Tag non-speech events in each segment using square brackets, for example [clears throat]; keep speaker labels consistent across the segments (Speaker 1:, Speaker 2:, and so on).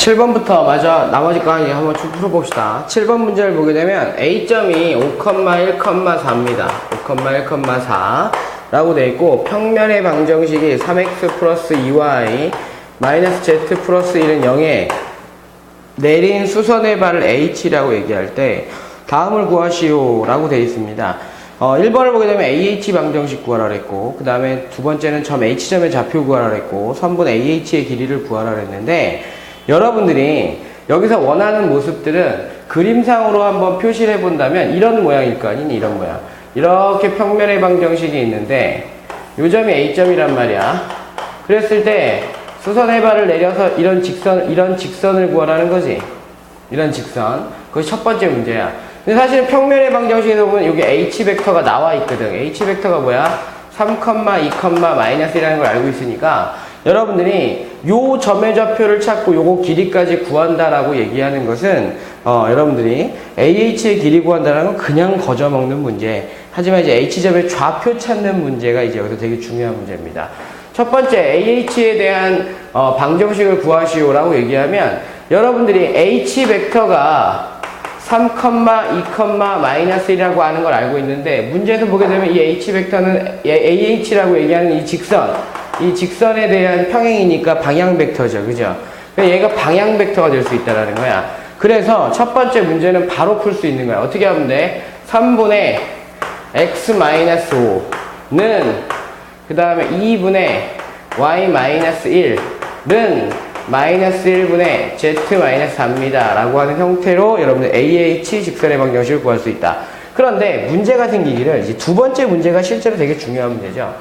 Speaker 1: 7번부터 마저 나머지 까지 한번 쭉 풀어봅시다. 7번 문제를 보게 되면 A점이 5,1,4입니다. 5,1,4 라고 되어 있고 평면의 방정식이 3x 플러스 2y 마이너스 z 플러스 1은 0에 내린 수선의 발을 H라고 얘기할 때 다음을 구하시오 라고 되어 있습니다. 어, 1번을 보게 되면 AH 방정식 구하라 그랬고 그 다음에 두 번째는 점 H점의 좌표 구하라 그랬고 3번 AH의 길이를 구하라 그랬는데 여러분들이 여기서 원하는 모습들은 그림상으로 한번 표시를 해본다면 이런 모양일 거 아니니? 이런 모양. 이렇게 평면의 방정식이 있는데 요 점이 A점이란 말이야. 그랬을 때 수선의 발을 내려서 이런 직선 이런 직선을 구하라는 거지. 이런 직선. 그것이 첫 번째 문제야. 근데 사실 평면의 방정식에서 보면 여기 H 벡터가 나와 있거든. H 벡터가 뭐야? 3, 2, 마이너스라는 걸 알고 있으니까 여러분들이 요 점의 좌표를 찾고 요거 길이까지 구한다라고 얘기하는 것은 어, 여러분들이 AH의 길이 구한다는 건 그냥 거저 먹는 문제. 하지만 이제 H점의 좌표 찾는 문제가 이제 여기서 되게 중요한 문제입니다. 첫 번째 AH에 대한 어, 방정식을 구하시오라고 얘기하면 여러분들이 H 벡터가 3, 2, 마이너스 1이라고 하는 걸 알고 있는데 문제에서 보게 되면 이 H 벡터는 AH라고 얘기하는 이 직선 이 직선에 대한 평행이니까 방향 벡터죠. 그죠? 그러니까 얘가 방향 벡터가 될 수 있다라는 거야. 그래서 첫 번째 문제는 바로 풀 수 있는 거야. 어떻게 하면 돼? 3분의 x-5는 그 다음에 2분의 y-1는 마이너스 1분의 z-4입니다. 라고 하는 형태로 여러분들 AH 직선의 방정식을 구할 수 있다. 그런데 문제가 생기기를 이제 두 번째 문제가 실제로 되게 중요한 문제죠.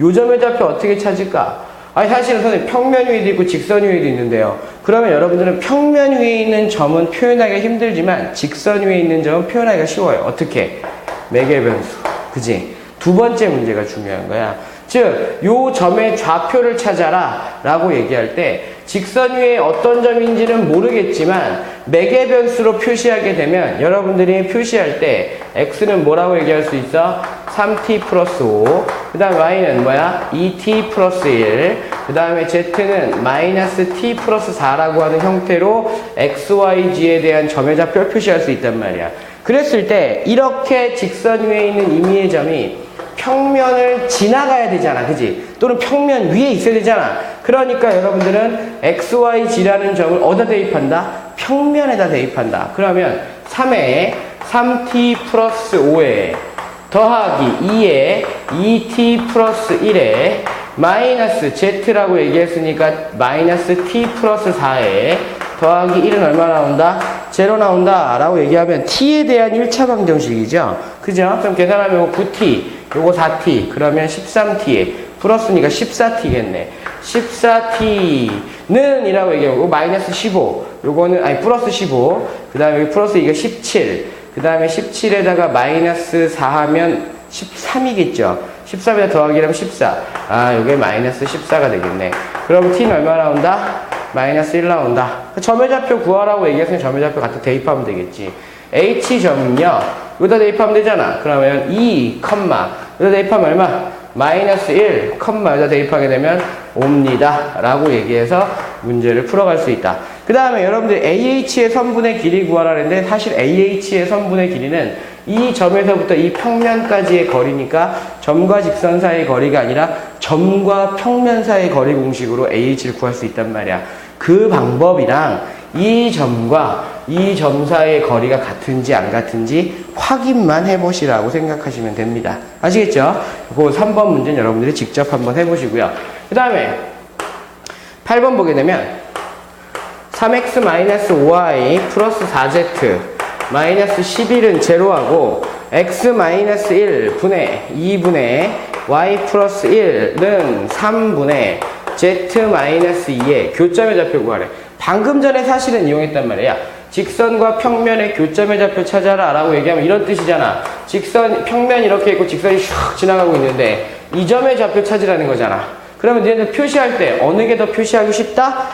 Speaker 1: 요점의 좌표 어떻게 찾을까? 아니 사실은 선생님 평면 위에도 있고 직선 위에도 있는데요. 그러면 여러분들은 평면 위에 있는 점은 표현하기가 힘들지만 직선 위에 있는 점은 표현하기가 쉬워요. 어떻게? 매개 변수. 그지? 두 번째 문제가 중요한 거야. 즉, 요 점의 좌표를 찾아라 라고 얘기할 때 직선 위에 어떤 점인지는 모르겠지만 매개 변수로 표시하게 되면 여러분들이 표시할 때 x는 뭐라고 얘기할 수 있어? 3t 플러스 5. 그 다음 y는 뭐야? 2t 플러스 1. 그 다음에 z는 마이너스 t 플러스 4라고 하는 형태로 x, y, g에 대한 점의 좌표를 표시할 수 있단 말이야. 그랬을 때 이렇게 직선 위에 있는 임의의 점이 평면을 지나가야 되잖아. 그지? 또는 평면 위에 있어야 되잖아. 그러니까 여러분들은 XYG라는 점을 어디다 대입한다? 평면에다 대입한다. 그러면 3에 3t 플러스 5에 더하기 2에 2t 플러스 1에 마이너스 z라고 얘기했으니까 마이너스 t 플러스 4에 더하기 1은 얼마 나온다? 제로 나온다 라고 얘기하면 t에 대한 1차 방정식이죠 그죠? 그럼 계산하면 9t 요거 4t 그러면 13t에 플러스니까 14t겠네. 14t는 이라고 얘기하고 마이너스 15 요거는 아니 플러스 15 그 다음에 여기 플러스 이거 17그 다음에 17에다가 마이너스 4 하면 13이겠죠. 13에다 더하기라면 14아 요게 마이너스 14가 되겠네. 그럼 t는 얼마 나온다? 마이너스 1 나온다. 점의 좌표 구하라고 얘기했으면 점의 좌표 갖다 대입하면 되겠지. H점은요. 여기다 대입하면 되잖아. 그러면 2, 컴마 여기다 대입하면 얼마? 마이너스 1, 컴마 여기다 대입하게 되면 옵니다. 라고 얘기해서 문제를 풀어갈 수 있다. 그 다음에 여러분들 AH의 선분의 길이 구하라 했는데 사실 AH의 선분의 길이는 이 점에서부터 이 평면까지의 거리니까 점과 직선 사이의 거리가 아니라 점과 평면 사이의 거리 공식으로 AH를 구할 수 있단 말이야. 그 방법이랑 이 점과 이 점 사이의 거리가 같은지 안 같은지 확인만 해보시라고 생각하시면 됩니다. 아시겠죠? 그 3번 문제는 여러분들이 직접 한번 해보시고요. 그 다음에 8번 보게 되면 3x-5y 플러스 4z 마이너스 11은 제로하고 x 마이너스 1 분의 2분의 y 플러스 1은 3분의 z 마이너스 2의 교점의 좌표 구하래. 방금 전에 사실은 이용했단 말이야. 직선과 평면의 교점의 좌표 찾아라 라고 얘기하면 이런 뜻이잖아. 직선, 평면 이렇게 있고 직선이 슉 지나가고 있는데 이 점의 좌표 찾으라는 거잖아. 그러면 얘네들 표시할 때 어느 게 더 표시하기 쉽다?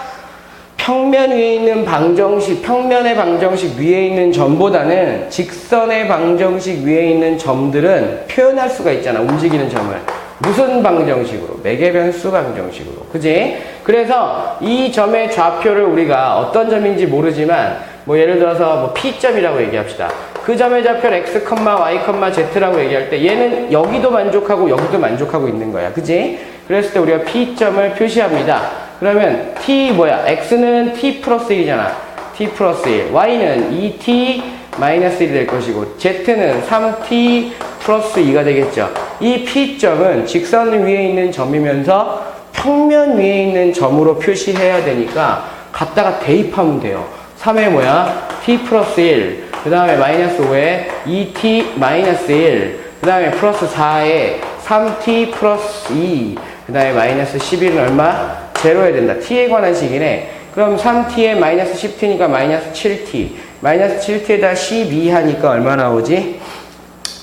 Speaker 1: 평면 위에 있는 방정식, 평면의 방정식 위에 있는 점보다는 직선의 방정식 위에 있는 점들은 표현할 수가 있잖아. 움직이는 점을. 무슨 방정식으로? 매개변수 방정식으로. 그지? 그래서 이 점의 좌표를 우리가 어떤 점인지 모르지만 뭐 예를 들어서 뭐 P점이라고 얘기합시다. 그 점의 좌표를 X, Y, Z라고 얘기할 때 얘는 여기도 만족하고 여기도 만족하고 있는 거야. 그지? 그랬을 때 우리가 P점을 표시합니다. 그러면 T 뭐야? X는 T 플러스 1이잖아. T 플러스 1. Y는 2T 마이너스 1이 될 것이고 Z는 3T 플러스 2가 되겠죠. 이 P점은 직선 위에 있는 점이면서 평면 위에 있는 점으로 표시해야 되니까 갖다가 대입하면 돼요. 3에 뭐야? T 플러스 1. 그 다음에 마이너스 5에 2T 마이너스 1. 그 다음에 플러스 4에 3T 플러스 2. 그 다음에 마이너스 11은 얼마? 제로 해야 된다. T에 관한 식이네. 그럼 3T에 마이너스 10T니까 마이너스 7T. 마이너스 7T에다 12 하니까 얼마 나오지?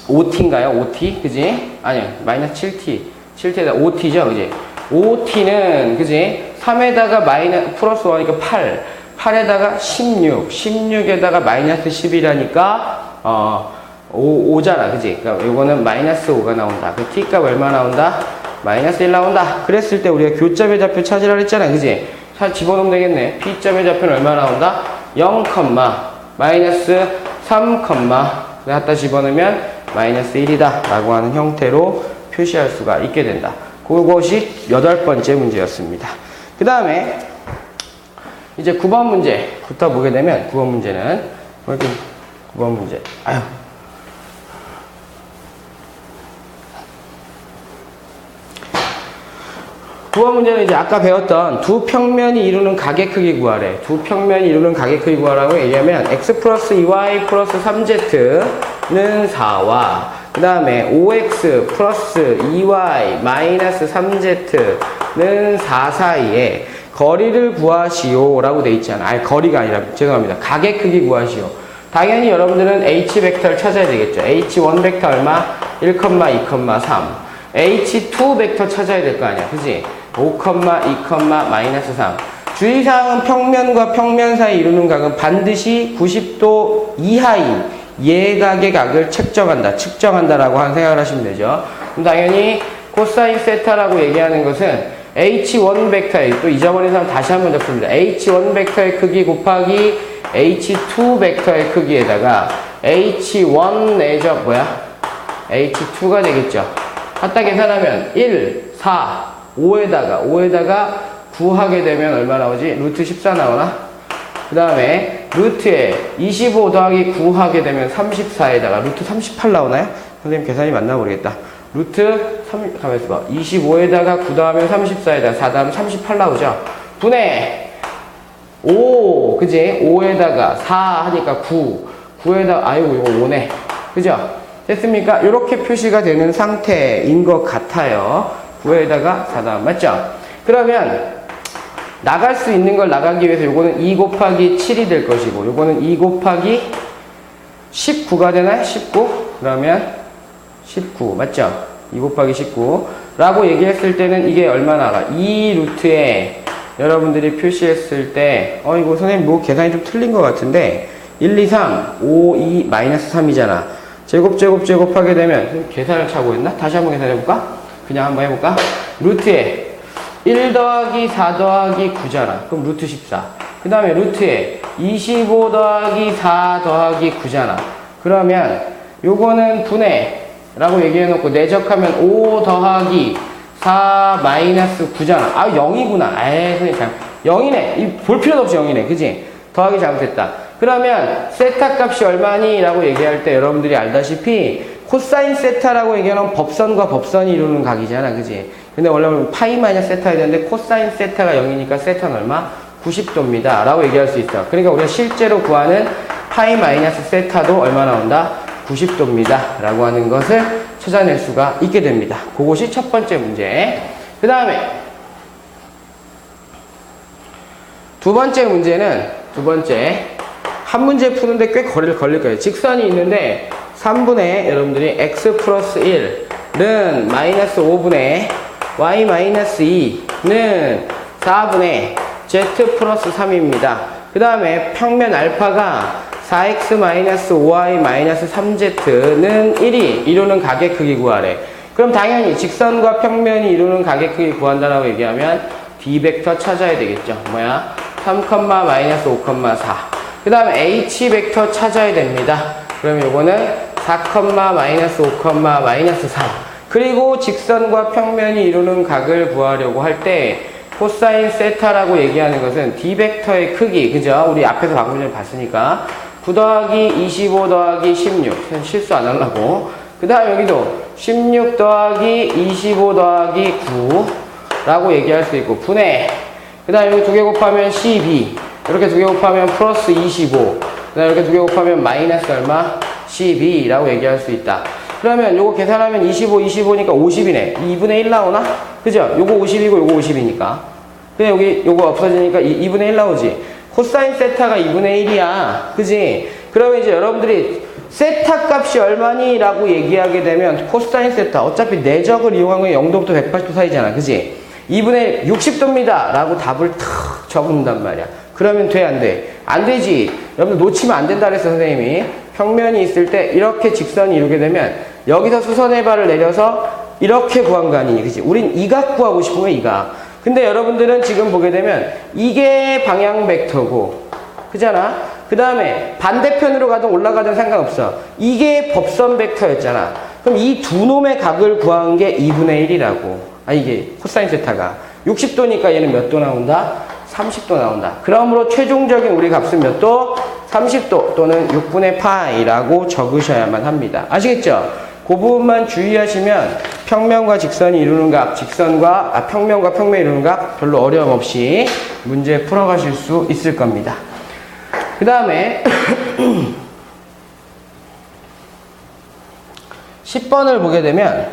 Speaker 1: 5T인가요? 5T? 그지? 아니요. 마이너스 7T. 7T에다 5T죠? 그지? 5T는, 그지? 3에다가 마이너스, 플러스 1하니까 8. 8에다가 16. 16에다가 마이너스 11하니까, 어, 5, 5잖아. 그지? 그러니까 요거는 마이너스 5가 나온다. 그 T값 얼마 나온다? 마이너스 1 나온다. 그랬을 때 우리가 교점의 좌표 찾으라 그랬잖아. 그지? 잘 집어넣으면 되겠네. P점의 좌표는 얼마 나온다? 0, 마이너스 3, 갖다 집어넣으면 마이너스 1이다. 라고 하는 형태로 표시할 수가 있게 된다. 그것이 여덟 번째 문제였습니다. 그 다음에 이제 9번 문제부터 보게 되면 9번 문제는 뭐 이렇게 9번 문제. 아유. 구번 문제는 이제 아까 배웠던 두 평면이 이루는 가계 크기 구하래. 두 평면이 이루는 가계 크기 구하라고 얘기하면 x 플러스 2y 플러스 3z 는 4와 그 다음에 5x 플러스 2y 마이너스 3z는 4 사이에 거리를 구하시오 라고 돼 있잖아. 아니 거리가 아니라 죄송합니다. 가계 크기 구하시오. 당연히 여러분들은 h 벡터를 찾아야 되겠죠. h1 벡터 얼마? 1, 2, 3. h2 벡터 찾아야 될 거 아니야. 그지? 5, 2, 마이너스 3. 주의사항은 평면과 평면 사이 이루는 각은 반드시 90도 이하인 예각의 각을 측정한다. 측정한다라고 한 생각을 하시면 되죠. 그럼 당연히 코사인 세타라고 얘기하는 것은 h1 벡터의 또 잊어버린 사람 다시 한 번 적습니다. h1 벡터의 크기 곱하기 h2 벡터의 크기에다가 h1 내적 뭐야? h2가 되겠죠. 갖다 계산하면 1, 4, 5에다가 5에다가 9 하게 되면 얼마 나오지? 루트 14 나오나? 그 다음에 루트에 25 더하기 9 하게 되면 34에다가 루트 38 나오나요? 선생님 계산이 맞나 모르겠다. 루트 3, 가만있어 봐. 25에다가 9 더하면 34에다가 4 더하면 38 나오죠? 분해 5, 그지? 5에다가 4 하니까 9. 9에다가, 아이고, 이거 5네. 그죠? 됐습니까? 이렇게 표시가 되는 상태인 것 같아요. 9에다가 4 다음 맞죠? 그러면 나갈 수 있는 걸 나가기 위해서 요거는 2 곱하기 7이 될 것이고 요거는 2 곱하기 19가 되나요? 19? 그러면 19 맞죠? 2 곱하기 19 라고 얘기했을 때는 이게 얼마 나가? 2 루트에 여러분들이 표시했을 때 어 이거 선생님 뭐 계산이 좀 틀린 것 같은데 1, 2, 3, 5, 2, 마이너스 3이잖아 제곱 제곱 제곱하게 되면 계산을 차고 있나? 다시 한번 계산해볼까? 그냥 한번 해볼까? 루트에 1 더하기 4 더하기 9잖아. 그럼 루트 14. 그 다음에 루트에 25 더하기 4 더하기 9잖아. 그러면 요거는 분해 라고 얘기해놓고 내적하면 5 더하기 4 마이너스 9잖아. 아 0이구나. 에이 선생님 잘 0이네. 볼 필요도 없이 0이네. 그지? 더하기 잘못했다. 그러면 세타 값이 얼마니? 라고 얘기할 때 여러분들이 알다시피 코사인 세타라고 얘기하는 법선과 법선이 이루는 각이잖아. 그지? 근데 원래 파이 마이너스 세타야 되는데 코사인 세타가 0이니까 세타는 얼마? 90도입니다. 라고 얘기할 수 있어. 그러니까 우리가 실제로 구하는 파이 마이너스 세타도 얼마 나온다? 90도입니다. 라고 하는 것을 찾아낼 수가 있게 됩니다. 그것이 첫 번째 문제. 그 다음에 두 번째 문제는 두 번째 한 문제 푸는데 꽤 거리를 걸릴 거예요. 직선이 있는데 3분의 여러분들이 x 플러스 1는 마이너스 5분의 y 마이너스 2는 4분의 z 플러스 3입니다. 그 다음에 평면 알파가 4x 마이너스 5y 마이너스 3z는 1이 이루는 가계 크기 구하래. 그럼 당연히 직선과 평면이 이루는 가격 크기 구한다라고 얘기하면 D 벡터 찾아야 되겠죠. 뭐야? 3, 마이너스 5, 4. 그 다음에 H 벡터 찾아야 됩니다. 그러면 요거는 4, 마이너스 5, 마이너스 3. 그리고 직선과 평면이 이루는 각을 구하려고 할 때 코사인 세타라고 얘기하는 것은 D 벡터의 크기, 그죠? 우리 앞에서 방금 전에 봤으니까 9 더하기 25 더하기 16 실수 안 하려고 그 다음 여기도 16 더하기 25 더하기 9라고 얘기할 수 있고 분해 그 다음 여기 두 개 곱하면 12 이렇게 두 개 곱하면 플러스 25 그 다음 이렇게 두 개 곱하면 마이너스 얼마? 12라고 얘기할 수 있다 그러면 요거 계산하면 25, 25니까 50이네 2분의 1 나오나? 그죠? 요거 50이고 요거 50이니까 근데 여기 요거 없어지니까 2, 2분의 1 나오지 코사인 세타가 2분의 1이야 그지? 그러면 이제 여러분들이 세타 값이 얼마니? 라고 얘기하게 되면 코사인 세타 어차피 내적을 이용한 건 0도부터 180도 사이잖아 그지? 2분의 60도입니다 라고 답을 탁 적는단 말이야 그러면 돼 안 돼? 안 되지 여러분들 놓치면 안 된다 그랬어 선생님이 평면이 있을 때 이렇게 직선이 이루게 되면 여기서 수선의 발을 내려서 이렇게 구한 거 아니니 그지? 우린 이각 구하고 싶은 거야 이각 근데 여러분들은 지금 보게 되면 이게 방향 벡터고 그잖아 그 다음에 반대편으로 가든 올라가든 상관없어 이게 법선 벡터였잖아 그럼 이 두 놈의 각을 구한 게 2분의 1이라고 아 이게 코사인 세타가 60도니까 얘는 몇 도 나온다? 30도 나온다 그러므로 최종적인 우리 값은 몇 도? 30도 또는 6분의 파이라고 적으셔야만 합니다 아시겠죠? 그 부분만 주의하시면 평면과 직선이 이루는 각, 직선과 아, 평면과 평면이 이루는 각 별로 어려움 없이 문제 풀어가실 수 있을 겁니다. 그 다음에 [clears throat] 10번을 보게 되면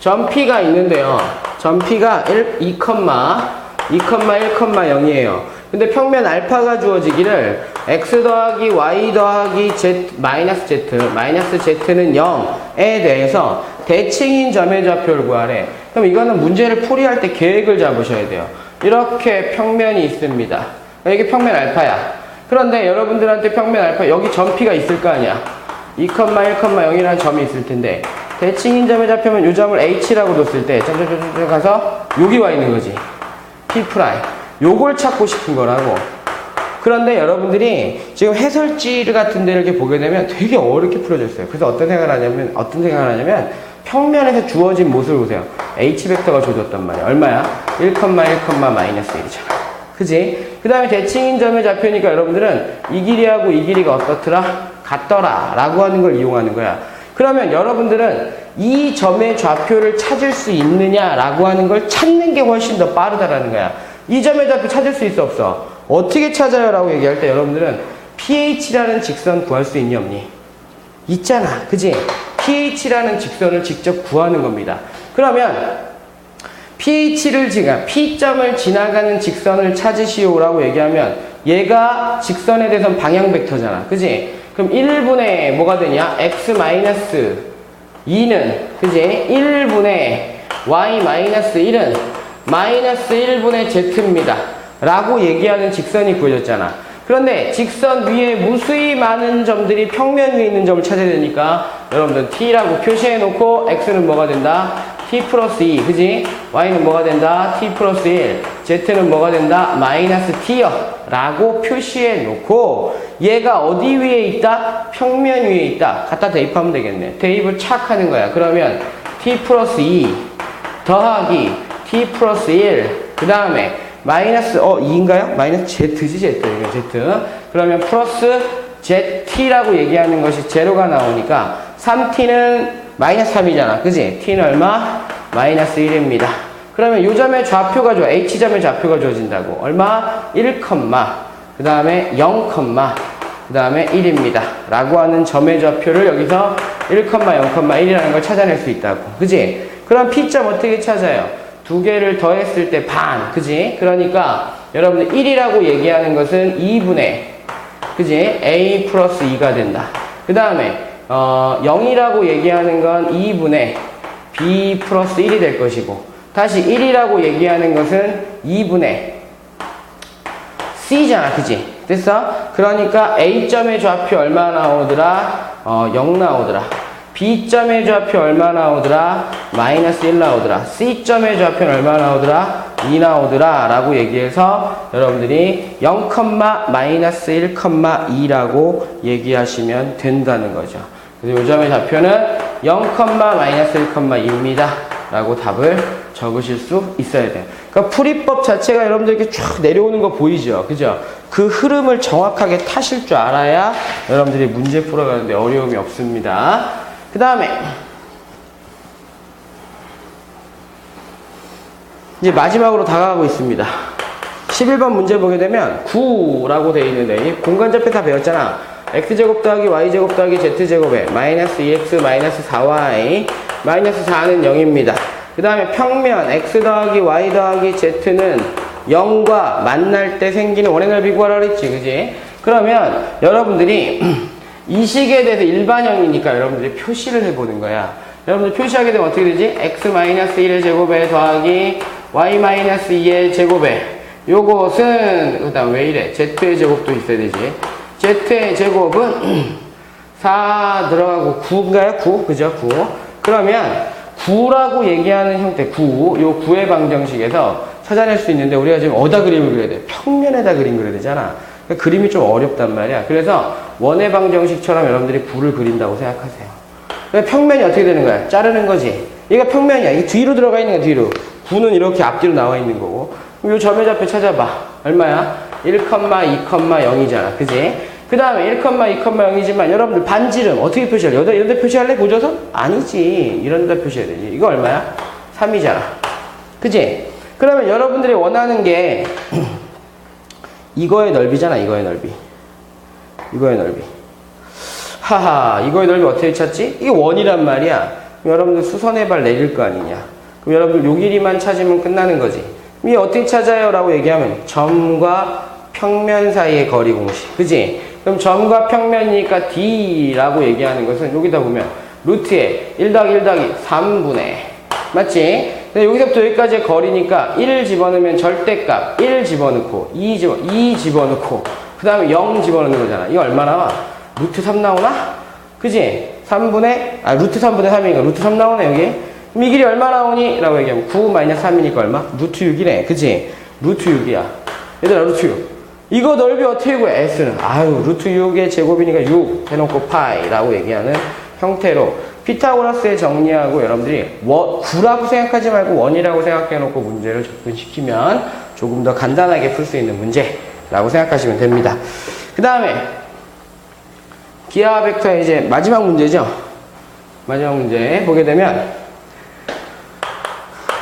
Speaker 1: 점피가 있는데요. 점피가 1, 2, 2,1,0이에요. 근데 평면 알파가 주어지기를 x 더하기 y 더하기 z 마이너스 z 마이너스 z는 0에 대해서 대칭인 점의 좌표를 구하래. 그럼 이거는 문제를 풀이할 때 계획을 잡으셔야 돼요. 이렇게 평면이 있습니다. 이게 평면 알파야. 그런데 여러분들한테 평면 알파 여기 점피가 있을 거 아니야. 2,1,0이라는 점이 있을 텐데 대칭인 점의 좌표면 이 점을 h라고 뒀을 때 저저저저 가서 여기 와 있는 거지. p 프라임. 요걸 찾고 싶은 거라고. 그런데 여러분들이 지금 해설지 같은 데를 이렇게 보게 되면 되게 어렵게 풀어졌어요. 그래서 어떤 생각을 하냐면, 어떤 생각을 하냐면, 평면에서 주어진 모습을 보세요. H 벡터가 줘줬단 말이야. 얼마야? 1, 1, 마이너스 1이잖아. 그지? 그 다음에 대칭인 점의 좌표니까 여러분들은 이 길이하고 이 길이가 어떻더라? 같더라. 라고 하는 걸 이용하는 거야. 그러면 여러분들은 이 점의 좌표를 찾을 수 있느냐라고 하는 걸 찾는 게 훨씬 더 빠르다라는 거야. 이 점의 좌표 찾을 수 있어 없어? 어떻게 찾아요? 라고 얘기할 때 여러분들은 PH라는 직선 구할 수 있니 없니? 있잖아. 그지? PH라는 직선을 직접 구하는 겁니다. 그러면 PH를 지금 P점을 지나가는 직선을 찾으시오라고 얘기하면 얘가 직선에 대해서 방향 벡터잖아. 그지? 그럼 1분의 뭐가 되냐? X 마이너스 2는 그지? 1분의 Y 마이너스 1은 마이너스 1분의 Z입니다. 라고 얘기하는 직선이 구해졌잖아. 그런데 직선 위에 무수히 많은 점들이 평면 위에 있는 점을 찾아야 되니까 여러분들 T라고 표시해 놓고 X는 뭐가 된다? T 플러스 2, 그지? Y는 뭐가 된다? T 플러스 1. Z는 뭐가 된다? 마이너스 T요. 라고 표시해 놓고 얘가 어디 위에 있다? 평면 위에 있다. 갖다 대입하면 되겠네. 대입을 착 하는 거야. 그러면 T 플러스 2 더하기 T 플러스 1. 그 다음에 마이너스 어 2인가요? 마이너스 Z지 Z 이거 Z 그러면 플러스 ZT라고 얘기하는 것이 제로가 나오니까 3T는 마이너스 3이잖아 그지? T는 얼마? 마이너스 1입니다 그러면 요 점의 좌표가 줘 H점의 좌표가 주어진다고 얼마? 1, 그 다음에 0, 그 다음에 1입니다 라고 하는 점의 좌표를 여기서 1, 0, 1이라는 걸 찾아낼 수 있다고 그지? 그럼 P점 어떻게 찾아요? 두 개를 더했을 때 반, 그지? 그러니까 여러분들 1이라고 얘기하는 것은 2분의, 그지? A 플러스 2가 된다. 그 다음에 어, 0이라고 얘기하는 건 2분의 B 플러스 1이 될 것이고 다시 1이라고 얘기하는 것은 2분의 C잖아, 그지? 됐어? 그러니까 A점의 좌표 얼마 나오더라? 어, 0 나오더라. B점의 좌표 얼마 나오더라? 마이너스 1 나오더라. C점의 좌표는 얼마 나오더라? 2 나오더라. 라고 얘기해서 여러분들이 0, 마이너스 1, 2라고 얘기하시면 된다는 거죠. 그래서 요점의 좌표는 0, 마이너스 1, 2입니다. 라고 답을 적으실 수 있어야 돼요. 그러니까 풀이법 자체가 여러분들 이렇게 쫙 내려오는 거 보이죠? 그죠? 그 흐름을 정확하게 타실 줄 알아야 여러분들이 문제 풀어가는데 어려움이 없습니다. 그 다음에 이제 마지막으로 다가가고 있습니다. 11번 문제 보게 되면 9라고 되어 있는데 이 공간좌표 다 배웠잖아. x제곱 더하기 y제곱 더하기 z제곱에 마이너스 2x 마이너스 4y 마이너스 4는 0입니다. 그 다음에 평면 x 더하기 y 더하기 z는 0과 만날 때 생기는 넓이 구하라 그랬지 그지? 그러면 여러분들이 [clears throat] 이 식에 대해서 일반형이니까 여러분들이 표시를 해보는 거야. 여러분들 표시하게 되면 어떻게 되지? x-1의 제곱에 더하기 y-2의 제곱에 요것은 그 다음 왜 이래? z의 제곱도 있어야 되지. z의 제곱은 [clears throat] 4 들어가고 9인가요? 9? 그죠? 9. 그러면 9라고 얘기하는 형태 9, 요 9의 방정식에서 찾아낼 수 있는데 우리가 지금 어디다 그림을 그려야 돼? 평면에다 그림 그려야 되잖아. 그러니까 그림이 좀 어렵단 말이야. 그래서 원의 방정식처럼 여러분들이 9를 그린다고 생각하세요. 그러니까 평면이 어떻게 되는 거야? 자르는 거지. 얘가 평면이야. 이게 뒤로 들어가 있는 거야, 뒤로. 9는 이렇게 앞뒤로 나와 있는 거고. 그럼 요 점의 좌표 찾아봐. 얼마야? 1, 2, 0이잖아. 그지? 그 다음에 1, 2, 0이지만 여러분들 반지름 어떻게 표시할래? 여기다 데 표시할래? 고조선? 아니지. 이런 데 표시해야 되지. 이거 얼마야? 3이잖아. 그지? 그러면 여러분들이 원하는 게 [clears throat] 이거의 넓이잖아, 이거의 넓이. 이거의 넓이. 하하, 이거의 넓이 어떻게 찾지? 이게 원이란 말이야. 여러분들 수선의 발 내릴 거 아니냐. 그럼 여러분들 요 길이만 찾으면 끝나는 거지. 이 어떻게 찾아요? 라고 얘기하면 점과 평면 사이의 거리 공식. 그지? 그럼 점과 평면이니까 D라고 얘기하는 것은 여기다 보면 루트에 1 더하기 1 더하기 3분의 맞지? 근데 여기서부터 여기까지의 거리니까 1을 집어넣으면 절대값 1 집어넣고 2 집어 2 집어넣고 그 다음에 0 집어넣는 거잖아. 이거 얼마 나와? 루트 3 나오나? 그지? 3분의 아 루트 3분의 3이니까 루트 3 나오네 여기. 그럼 이 길이 얼마 나오니? 라고 얘기하면 9 마이너스 3이니까 얼마? 루트 6이네. 그지? 루트 6이야. 얘들아 루트 6. 이거 넓이 어떻게 구해? S는 아유 루트 6의 제곱이니까 6 해놓고 파이라고 얘기하는 형태로 피타고라스에 정리하고 여러분들이 원, 9라고 생각하지 말고 원이라고 생각해놓고 문제를 접근시키면 조금 더 간단하게 풀 수 있는 문제라고 생각하시면 됩니다. 그 다음에 기하 벡터의 이제 마지막 문제죠. 마지막 문제 보게 되면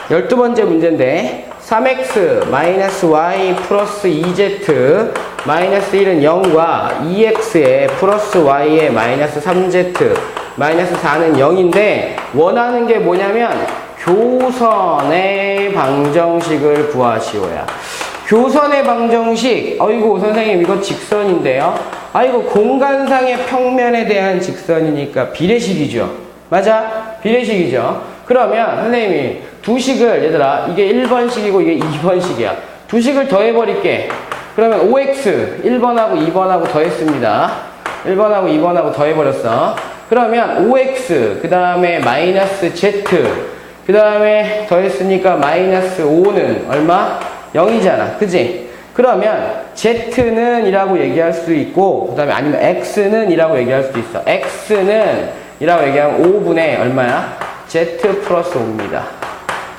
Speaker 1: 12번째 문제인데 3x 마이너스 y 플러스 2z 마이너스 1은 0과 2x에 플러스 y에 마이너스 3z 마이너스 4는 0인데 원하는 게 뭐냐면 교선의 방정식을 구하시오야. 교선의 방정식 어이구 선생님 이거 직선인데요. 아이고 공간상의 평면에 대한 직선이니까 비례식이죠. 맞아? 비례식이죠. 그러면 선생님이 두 식을 얘들아 이게 1번식이고 이게 2번식이야. 두 식을 더해버릴게. 그러면 5x 1번하고 2번하고 더했습니다. 1번하고 2번하고 더해버렸어. 그러면 5x 그 다음에 마이너스 z 그 다음에 더했으니까 마이너스 5는 얼마? 0이잖아. 그지? 그러면 z는 이라고 얘기할 수 있고 그 다음에 아니면 x는 이라고 얘기할 수도 있어. x는 이라고 얘기하면 5분의 얼마야? z 플러스 5입니다.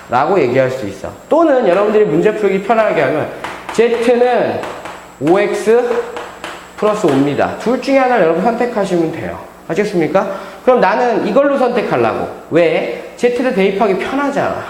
Speaker 1: 라고 얘기할 수 있어. 또는 여러분들이 문제 풀기 편하게 하면 z는 5x 플러스 5입니다. 둘 중에 하나를 여러분 선택하시면 돼요. 아시겠습니까? 그럼 나는 이걸로 선택하려고. 왜? Z를 대입하기 편하잖아.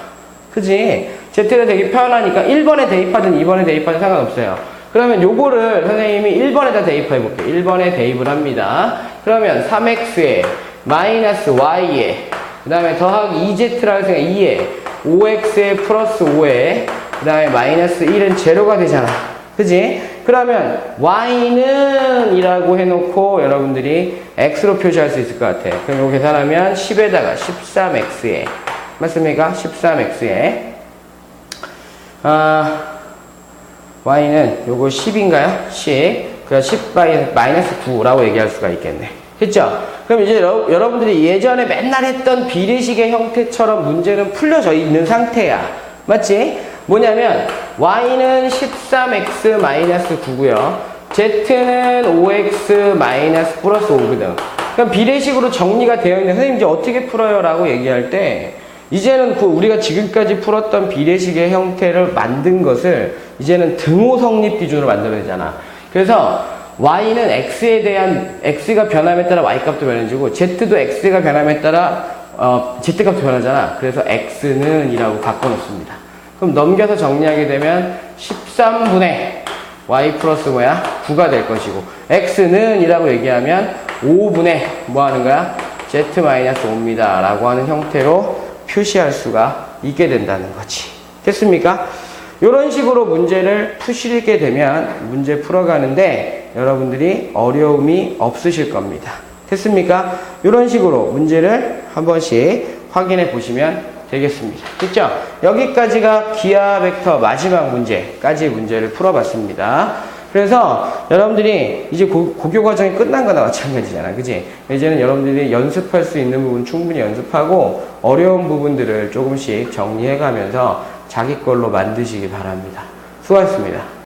Speaker 1: 그지? Z를 대입 편하니까 1번에 대입하든 2번에 대입하든 상관없어요. 그러면 요거를 선생님이 1번에다 대입해 볼게요. 1번에 대입을 합니다. 그러면 3x에 마이너스 y에 그 다음에 더하기 2z라고 생각 2에 5x에 플러스 5에 그 다음에 마이너스 1은 제로가 되잖아. 그지? 그러면 y는 이라고 해놓고 여러분들이 x로 표시할 수 있을 것 같아. 그럼 이거 계산하면 10에다가 13x에 맞습니까? 13x에 아 y는 요거 10인가요? 10 그래서 10 마이너스 9라고 얘기할 수가 있겠네. 됐죠? 그럼 이제 여러, 여러 분들이 예전에 맨날 했던 비례식의 형태처럼 문제는 풀려져 있는 상태야. 맞지? 뭐냐면 y는 13x-9고요. z는 5x 플러스 5거든. 그럼 비례식으로 정리가 되어 있는 선생님 이제 어떻게 풀어요? 라고 얘기할 때 이제는 그 우리가 지금까지 풀었던 비례식의 형태를 만든 것을 이제는 등호 성립 기준으로 만들어야 되잖아. 그래서 y는 x에 대한 x가 변함에 따라 y 값도 변해지고 z도 x가 변함에 따라 어, z 값도 변하잖아. 그래서 x는 이라고 바꿔놓습니다. 그럼 넘겨서 정리하게 되면 13분의 y 플러스 뭐야? 9가 될 것이고 x는 이라고 얘기하면 5분의 뭐 하는 거야? z 마이너스 5입니다. 라고 하는 형태로 표시할 수가 있게 된다는 거지. 됐습니까? 이런 식으로 문제를 푸시게 되면 문제 풀어가는데 여러분들이 어려움이 없으실 겁니다. 됐습니까? 이런 식으로 문제를 한 번씩 확인해 보시면 되겠습니다. 됐죠? 여기까지가 기하 벡터 마지막 문제까지 문제를 풀어봤습니다. 그래서 여러분들이 이제 고, 고교 과정이 끝난 거나 마찬가지잖아. 그지? 이제는 여러분들이 연습할 수 있는 부분 충분히 연습하고 어려운 부분들을 조금씩 정리해 가면서 자기 걸로 만드시기 바랍니다. 수고하셨습니다.